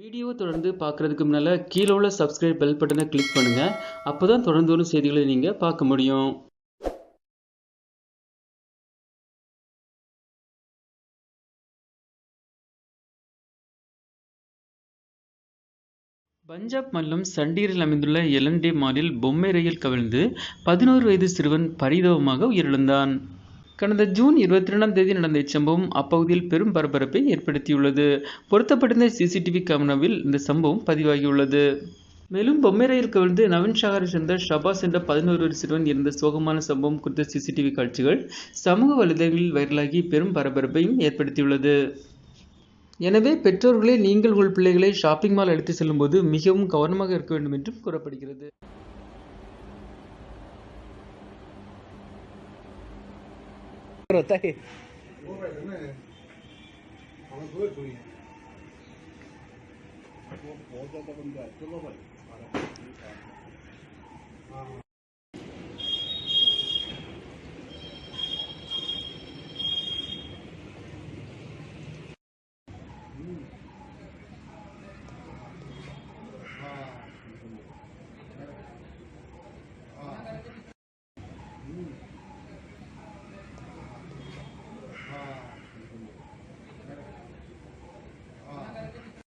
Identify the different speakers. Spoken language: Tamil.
Speaker 1: வீடியோ தொடர்ந்து பார்க்குறதுக்கு முன்னால் கீழே உள்ள சப்ஸ்கிரைப் பெல் பட்டனை கிளிக் பண்ணுங்கள் அப்போ தான் தொடர்ந்து வரும் செய்திகளை நீங்கள் பார்க்க முடியும். பஞ்சாப் மாநிலம் சண்டீரில் அமைந்துள்ள எலன்டே மாலில் பொம்மை ரயில் கவிழ்ந்து பதினோரு வயது சிறுவன் பரிதாபமாக உயிரிழந்தான். கடந்த ஜூன் இருபத்தி ரெண்டாம் தேதி நடந்த இச்சம்பவம் அப்பகுதியில் பெரும் பரபரப்பை ஏற்படுத்தியுள்ளது. பொருத்தப்பட்டிருந்த சிசிடிவி கேமராவில் இந்த சம்பவம் பதிவாகியுள்ளது. மேலும் பொம்மை ரயில் கவிழ்ந்து நவீன் ஷாகரை சேர்ந்த ஷபாஸ் என்ற பதினோரு வயது சிறுவன் இருந்த சோகமான சம்பவம் குறித்த சிசிடிவி காட்சிகள் சமூக வலைதளங்களில் வைரலாகி பெரும் பரபரப்பையும் ஏற்படுத்தியுள்ளது. எனவே பெற்றோர்களே நீங்கள் உங்கள் பிள்ளைகளை ஷாப்பிங் மால் அழைத்து செல்லும்போது மிகவும் கவனமாக இருக்க வேண்டும் என்றும் கூறப்படுகிறது.
Speaker 2: होता है। बहुत ज़्यादा बंदा है। चलो भाई